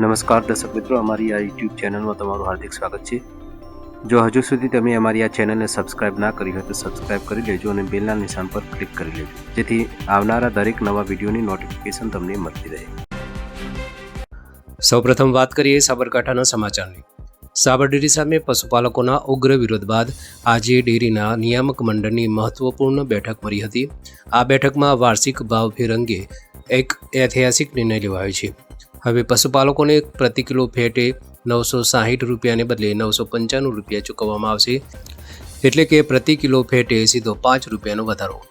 નમસ્કાર, દર્શક મિત્રો. અમારી આ યુટ્યુબ ચેનલમાં તમારું હાર્દિક સ્વાગત છે. જો હજુ સુધી તમે અમારી આ ચેનલને સબસ્ક્રાઇબ ના કરી હોય તો સબસ્ક્રાઇબ કરી લેજો અને બેલના નિશાન પર ક્લિક કરી લેજો. જેથી આવનારા દરેક નવા વિડીયોની નોટિફિકેશન તમને મળતી રહે. સૌપ્રથમ વાત કરીએ સાબરકાંઠાના સમાચારની. સાબર ડેરી સામે પશુપાલકોના ઉગ્ર વિરોધ બાદ આજે ડેરીના નિયામક મંડળની મહત્વપૂર્ણ બેઠક મળી હતી. આ બેઠકમાં વાર્ષિક ભાવફેર અંગે એક ઐતિહાસિક નિર્ણય લેવાયો છે. હવે પશુપાલકોને પ્રતિ કિલો ફેટે નવસો સાહીઠ રૂપિયાને બદલે નવસો પંચાણું રૂપિયા ચૂકવવામાં આવશે. એટલે કે પ્રતિ કિલો ફેટે સીધો પાંચ રૂપિયાનો વધારો.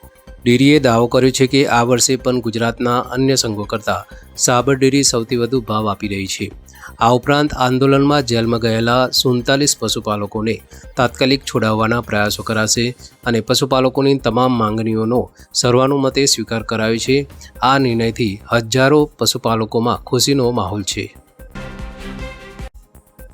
ડેરીએ દાવો કર્યો છે કે આ વર્ષે પણ ગુજરાતના અન્ય સંઘો કરતાં સાબર ડેરી સૌથી વધુ ભાવ આપી રહી છે. આ ઉપરાંત આંદોલનમાં જેલમાં ગયેલા સુડતાલીસ પશુપાલકોને તાત્કાલિક છોડાવવાના પ્રયાસો કરાશે અને પશુપાલકોની તમામ માંગણીઓનો સર્વાનુમતે સ્વીકાર કરાયો છે. આ નિર્ણયથી હજારો પશુપાલકોમાં ખુશીનો માહોલ છે.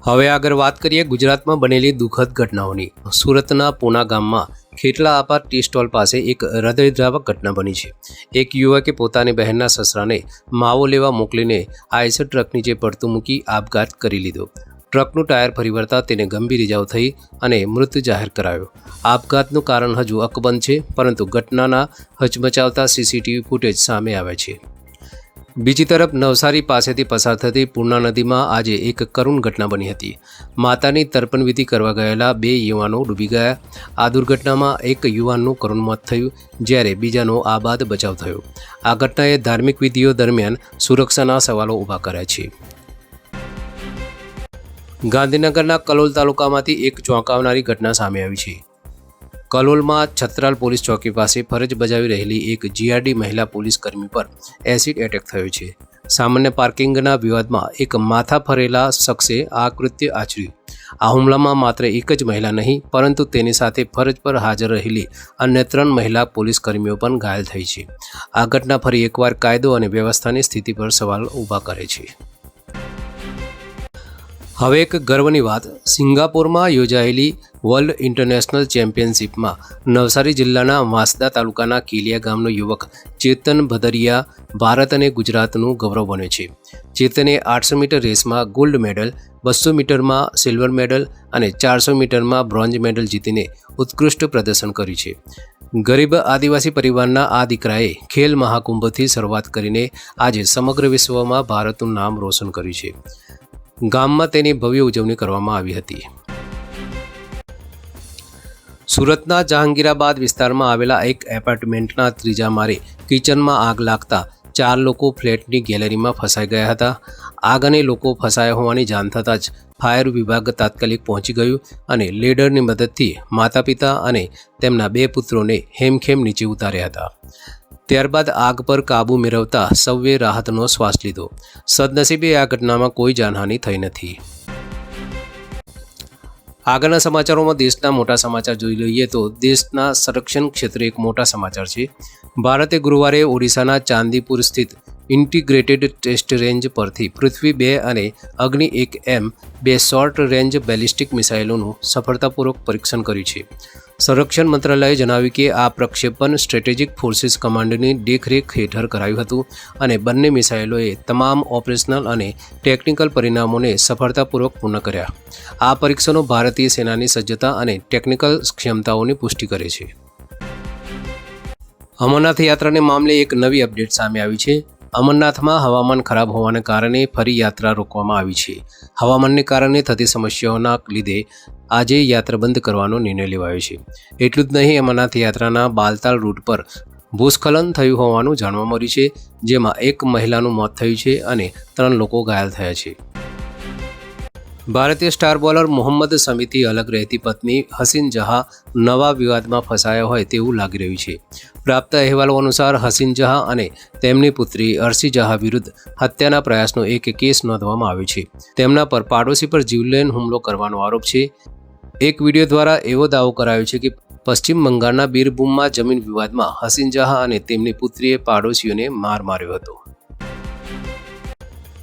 હવે આગળ વાત કરીએ ગુજરાતમાં બનેલી દુઃખદ ઘટનાઓની. સુરતના પૂના ગામમાં ખેટલા આપાર ટી સ્ટોલ પાસે એક હૃદયદ્રાવક ઘટના બની છે. એક યુવકે પોતાની બહેનના સસરાને માવો લેવા મોકલીને આઈસર ટ્રક નીચે પડતું મૂકી આપઘાત કરી લીધો. ટ્રકનું ટાયર ફરી વળતા તેને ગંભીર ઇજાઓ થઈ અને મૃત્યુ જાહેર કરાયો. આપઘાતનું કારણ હજુ અકબંધ છે, પરંતુ ઘટનાના હચમચાવતા સીસીટીવી ફૂટેજ સામે આવ્યા છે. બીજી તરફ નવસારી પાસેથી પસાર થતી પૂર્ણા નદીમાં આજે એક કરુણ ઘટના બની હતી. માતાની તર્પણ વિધિ કરવા ગયેલા બે યુવાનો ડૂબી ગયા. આ દુર્ઘટનામાં એક યુવાનનું કરુણ મોત થયું, જ્યારે બીજાનો આબાદ બચાવ થયો. આ ઘટનાએ ધાર્મિક વિધિઓ દરમિયાન સુરક્ષાના સવાલો ઊભા કર્યા છે. ગાંધીનગરના કલોલ તાલુકામાંથી એક ચોંકાવનારી ઘટના સામે આવી છે. કલોલમાં છત્રાલ પોલીસ ચોકી પાસે ફરજ બજાવી રહેલી એક જીઆરડી મહિલા પોલીસ કર્મી પર એસિડ એટેક થયો છે. સામાન્ય પાર્કિંગના વિવાદમાં એક માથા ફરેલા શખ્સે આ કૃત્ય આચર્યું. આ હુમલામાં માત્ર એક જ મહિલા નહીં, પરંતુ તેની સાથે ફરજ પર હાજર રહેલી અન્ય ત્રણ મહિલા પોલીસ કર્મીઓ પણ ઘાયલ થઈ છે. આ ઘટના ફરી એકવાર કાયદો અને વ્યવસ્થાની સ્થિતિ પર સવાલ ઊભા કરે છે. હવે એક ગર્વની વાત, સિંગાપોરમાં યોજાયેલી વર્લ્ડ ઇન્ટરનેશનલ ચેમ્પિયનશિપમાં નવસારી જિલ્લાના વાંસદા તાલુકાના કેલિયા ગામનો યુવક ચેતન ભદરિયા ભારત અને ગુજરાતનું ગૌરવ બન્યો છે. ચેતને આઠસો મીટર રેસમાં ગોલ્ડ મેડલ, બસો મીટરમાં સિલ્વર મેડલ અને ચારસો મીટરમાં બ્રોન્ઝ મેડલ જીતીને ઉત્કૃષ્ટ પ્રદર્શન કર્યું છે. ગરીબ આદિવાસી પરિવારના આ દીકરાએ ખેલ મહાકુંભથી શરૂઆત કરીને આજે સમગ્ર વિશ્વમાં ભારતનું નામ રોશન કર્યું છે. ગામમાં તેની ભવ્ય ઉજવણી કરવામાં આવી હતી. સુરતના જહાંગીરાબાદ વિસ્તારમાં આવેલા એક એપાર્ટમેન્ટના ત્રીજા મારે કિચનમાં આગ લાગતા ચાર લોકો ફ્લેટની ગેલેરીમાં ફસાઈ ગયા હતા. આગ અને લોકો ફસાયા હોવાની જાણ થતાં જ ફાયર વિભાગ તાત્કાલિક પહોંચી ગયું અને લેડરની મદદથી માતા પિતા અને તેમના બે પુત્રોને હેમખેમ નીચે ઉતાર્યા હતા. ત્યારબાદ આગ પર કાબૂ મેળવતા સૌએ રાહતનો શ્વાસ લીધો. સદનસીબે આ ઘટનામાં કોઈ જાનહાનિ થઈ નથી. આગળના સમાચારોમાં દેશના મોટા સમાચાર જોઈ લઈએ તો દેશના સંરક્ષણ ક્ષેત્રે એક મોટા સમાચાર છે. ભારતે ગુરુવારે ઓડિશાના ચાંદીપુર સ્થિત ઇન્ટિગ્રેટેડ ટેસ્ટ રેન્જ પરથી પૃથ્વી બે અને અગ્નિ એક એમ બે શોર્ટ રેન્જ બેલિસ્ટિક મિસાઇલોનું સફળતાપૂર્વક પરીક્ષણ કર્યું છે. સંરક્ષણ મંત્રાલયે જણાવ્યું કે આ પ્રક્ષેપણ સ્ટ્રેટેજિક ફોર્સિસ કમાન્ડની દેખરેખ હેઠળ કરાયું હતું અને બંને મિસાઇલોએ તમામ ઓપરેશનલ અને ટેકનિકલ પરિણામોને સફળતાપૂર્વક પૂર્ણ કર્યા. આ પરીક્ષણો ભારતીય સેનાની સજ્જતા અને ટેકનિકલ ક્ષમતાઓની પુષ્ટિ કરે છે. અમરનાથ યાત્રાને મામલે એક નવી અપડેટ સામે આવી છે. અમરનાથમાં હવામાન ખરાબ હોવાને કારણે ફરી યાત્રા રોકવામાં આવી છે. હવામાનને કારણે થતી સમસ્યાઓના લીધે આજે યાત્રા બંધ કરવાનો નિર્ણય લેવાયો છે. એટલું જ નહીં, અમરનાથ યાત્રાના બાલતાલ રૂટ પર ભૂસ્ખલન થયું હોવાનું જાણવા મળ્યું છે, જેમાં એક મહિલાનું મોત થયું છે અને ત્રણ લોકો ઘાયલ થયા છે. ભારતીય સ્ટાર બોલર મોહમ્મદ સમીથી અલગ રહેતી પત્ની હસીન જહા નવા વિવાદમાં ફસાયા હોય તેવું લાગી રહ્યું છે. પ્રાપ્ત અહેવાલો અનુસાર હસીન જહા અને તેમની પુત્રી અરસી જહા વિરુદ્ધ હત્યાના પ્રયાસનો એક કેસ નોંધવામાં આવ્યો છે. તેમના પર પાડોશી પર જીવલેણ હુમલો કરવાનો આરોપ છે. એક વીડિયો દ્વારા એવો દાવો કરાયો છે કે પશ્ચિમ બંગાળના બીરભૂમમાં જમીન વિવાદમાં હસીન જહા અને તેમની પુત્રીએ પાડોશીઓને માર માર્યો હતો.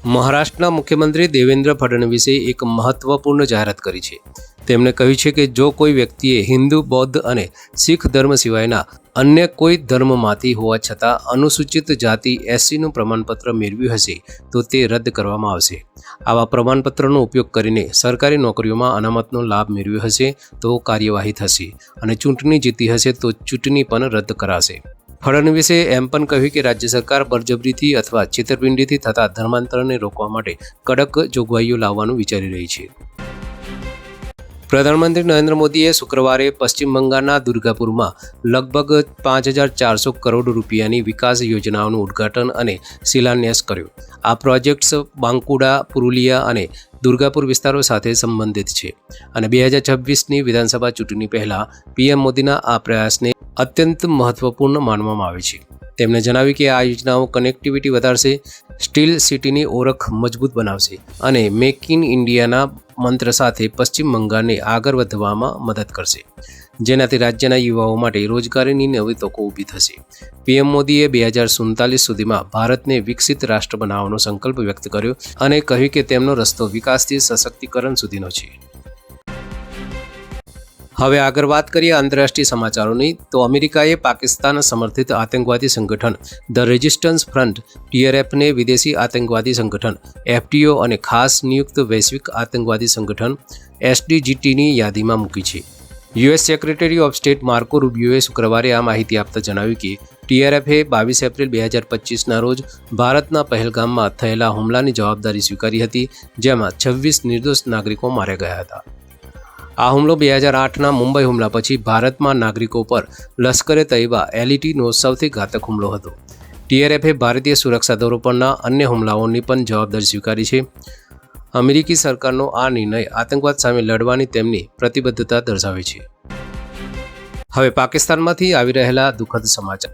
મહારાષ્ટ્રના મુખ્યમંત્રી દેવેન્દ્ર ફડણવીસે એક મહત્વપૂર્ણ જાહેરાત કરી છે. તેમણે કહ્યું છે કે જો કોઈ વ્યક્તિએ હિન્દુ, બૌદ્ધ અને શીખ ધર્મ સિવાયના અન્ય કોઈ ધર્મમાંથી હોવા છતાં અનુસૂચિત જાતિ એસસીનું પ્રમાણપત્ર મેળવ્યું હશે, તો તે રદ કરવામાં આવશે. આવા પ્રમાણપત્રનો ઉપયોગ કરીને સરકારી નોકરીઓમાં અનામતનો લાભ મેળવ્યો હશે તો કાર્યવાહી થશે અને ચૂંટણી જીતી હશે તો ચૂંટણી પણ રદ કરાશે. ફડણવીસે એમ પણ કહ્યું કે રાજ્ય સરકાર બળજબરીથી અથવા છેતરપિંડીથી થતા ધર્માંતરણને રોકવા માટે કડક જોગવાઈઓ લાવવાનું વિચારી રહી છે. પ્રધાનમંત્રી નરેન્દ્ર મોદીએ શુક્રવારે પશ્ચિમ બંગાળના દુર્ગાપુરમાં લગભગ પાંચ હજાર ચારસો કરોડ રૂપિયાની વિકાસ યોજનાઓનું ઉદ્ઘાટન અને શિલાન્યાસ કર્યો. આ પ્રોજેક્ટ્સ બાંકુડા, પુરુલિયા અને દુર્ગાપુર વિસ્તારો સાથે સંબંધિત છે અને બે હજાર છવ્વીસની વિધાનસભા ચૂંટણી પહેલાં પીએમ મોદીના આ પ્રયાસને અત્યંત મહત્વપૂર્ણ માનવામાં આવે છે. તેમણે જણાવ્યું કે આ યોજનાઓ કનેક્ટિવિટી વધારશે, સ્ટીલ સિટીની ઓળખ મજબૂત બનાવશે અને મેક ઇન ઇન્ડિયાના મંત્ર સાથે પશ્ચિમ બંગાળને આગળ વધવામાં મદદ કરશે. જેનાથી રાજ્યના યુવાઓ માટે રોજગારીની નવી તકો ઊભી થશે. પીએમ મોદીએ બે હજાર સુડતાલીસ સુધીમાં ભારતને વિકસિત રાષ્ટ્ર બનાવવાનો સંકલ્પ વ્યક્ત કર્યો અને કહ્યું કે તેમનો રસ્તો વિકાસથી સશક્તિકરણ સુધીનો છે. હવે આગળ વાત કરીએ આંતરરાષ્ટ્રીય સમાચારોની. તો અમેરિકાએ પાકિસ્તાન સમર્થિત આતંકવાદી સંગઠન, ધ રેઝિસ્ટન્સ ફ્રન્ટ, ટીઆરએફને વિદેશી આતંકવાદી સંગઠન, એફટીઓ અને ખાસ નિયુક્ત વૈશ્વિક આતંકવાદી સંગઠન, એસડીજીટીની યાદીમાં મૂકી છે. US secretary of state Marco રૂબિયોએ શુક્રવારે આ માહિતી આપતા જણાવ્યું કે ટીઆરએફે બાવીસ એપ્રિલ બે હજાર પચીસના રોજ ભારતના પહેલગામમાં થયેલા હુમલાની જવાબદારી સ્વીકારી હતી, જેમાં છવ્વીસ નિર્દોષ નાગરિકો માર્યા ગયા હતા. આ હુમલો બે હજાર આઠના મુંબઈ હુમલા પછી ભારતમાં નાગરિકો પર લશ્કરે તૈયબા એલઈટીનો સૌથી ઘાતક હુમલો હતો. ટીઆરએફે ભારતીય સુરક્ષા દળો પરના અન્ય હુમલાઓની પણ જવાબદારી સ્વીકારી છે. અમેરિકી સરકારનો આ નિર્ણય આતંકવાદ સામે લડવાની તેમની પ્રતિબદ્ધતા દર્શાવે છે. હવે પાકિસ્તાનમાંથી આવી રહેલા દુઃખદ સમાચાર.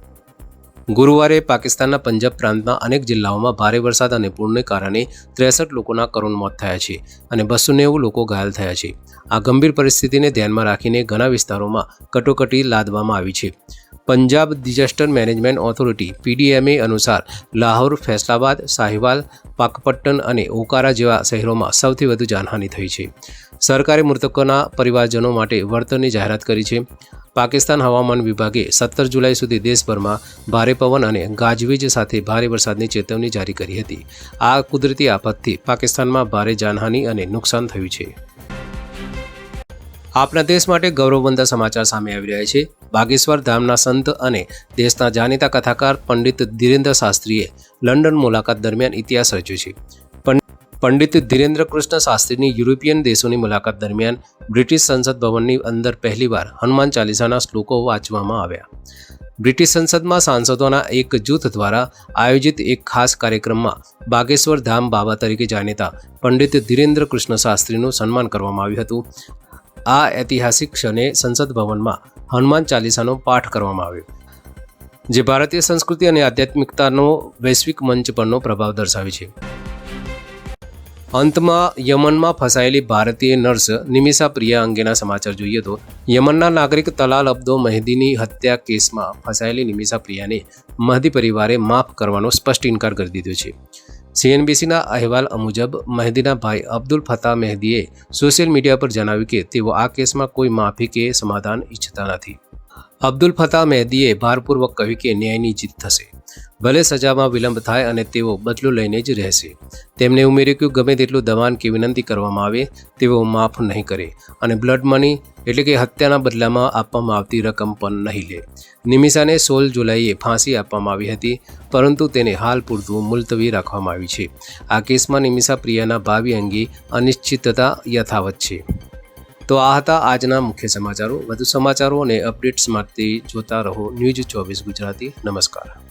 ગુરુવારે પાકિસ્તાનના પંજાબ પ્રાંતના અનેક જિલ્લાઓમાં ભારે વરસાદ અને પૂરને કારણે ત્રેસઠ લોકોના કરુણ મોત થયા છે અને બસો નેવું લોકો ઘાયલ થયા છે. આ ગંભીર પરિસ્થિતિને ધ્યાનમાં રાખીને ઘણા વિસ્તારોમાં કટોકટી લાદવામાં આવી છે. Punjab disaster management authority PDMA અનુસાર લાહોર, ફૈસલાબાદ સાહિવાલ પાકપટ્ટન અને ઓકારા જેવા શહેરોમાં સૌથી વધુ જાનહાનિ થઈ છે. સરકારે મૃતકોના પરિવારજનો માટે વળતરની જાહેરાત કરી છે. પાકિસ્તાન હવામાન વિભાગે સત્તર જુલાઈ સુધી દેશભરમાં ભારે પવન અને ગાજવીજ સાથે ભારે વરસાદની ચેતવણી જારી કરી હતી. આ કુદરતી આફતથી પાકિસ્તાનમાં ભારે જાનહાનિ અને નુકસાન થયું છે. આપણા દેશ માટે ગૌરવવંતા સમાચાર સામે આવી રહ્યા છે. બાગેશ્વર ધામના સંત અને દેશના જાણીતા કથાકાર પંડિત ધીરેન્દ્ર શાસ્ત્રીએ લંડન મુલાકાત દરમિયાન ઇતિહાસ રચ્યો છે. પંડિત ધીરેન્દ્ર કૃષ્ણ શાસ્ત્રીની યુરોપિયન દેશોની મુલાકાત દરમિયાન બ્રિટિશ સંસદ ભવનની અંદર પહેલીવાર હનુમાન ચાલીસાના શ્લોકો વાંચવામાં આવ્યા. બ્રિટિશ સંસદમાં સાંસદોના એક જૂથ દ્વારા આયોજિત એક ખાસ કાર્યક્રમમાં બાગેશ્વર ધામ બાબા તરીકે જાણીતા પંડિત ધીરેન્દ્ર કૃષ્ણ શાસ્ત્રીનું સન્માન કરવામાં આવ્યું હતું. આ ઐતિહાસિક ક્ષણે સંસદ ભવનમાં હનુમાન ચાલીસાનો પાઠ કરવામાં આવ્યો. જે ભારતીય સંસ્કૃતિ અને આધ્યાત્મિકતાનો વૈશ્વિક મંચ પરનો પ્રભાવ દર્શાવે છે. અંતમાં યમનમાં ફસાયેલી ભારતીય નર્સ નિમિષા પ્રિયા અંગેના સમાચાર જોઈએ તો યમનના નાગરિક તલાલ અબ્દો મહેદીની હત્યા કેસમાં ફસાયેલી નિમિષા પ્રિયાને મહદી પરિવારે માફ કરવાનો સ્પષ્ટ ઇનકાર કરી દીધો છે. સીએનબીસીના અહેવાલ મુજબ મહેદીના ભાઈ અબ્દુલ ફતા મહેદીએ સોશિયલ મીડિયા પર જણાવ્યું કે તેઓ આ કેસમાં કોઈ માફી કે સમાધાન ઈચ્છતા નથી. અબ્દુલ ફતા મહેદીએ ભારપૂર્વક કહ્યું કે ન્યાયની જીત થશે. ભલે સજામાં વિલંબ થાય અને તેઓ બદલો લઈને જ રહેશે. તેમણે ઉમેર્યું કે ગમે તેટલું દબાણ કે વિનંતી કરવામાં આવે, તેઓ માફ નહીં કરે અને બ્લડ મની એટલે કે હત્યાના બદલામાં આપવામાં આવતી રકમ પણ નહીં લે. નિમિષાને સોળ જુલાઈએ ફાંસી આપવામાં આવી હતી, પરંતુ તેને હાલ પૂરતું મુલતવી રાખવામાં આવી છે. આ કેસમાં નિમિષા પ્રિયાના ભાવિ અંગે અનિશ્ચિતતા યથાવત છે. તો આ હતા આજના મુખ્ય સમાચારો. વધુ સમાચારો અને અપડેટ્સ માટે જોતા રહો ન્યૂઝ ચોવીસ ગુજરાતી. નમસ્કાર.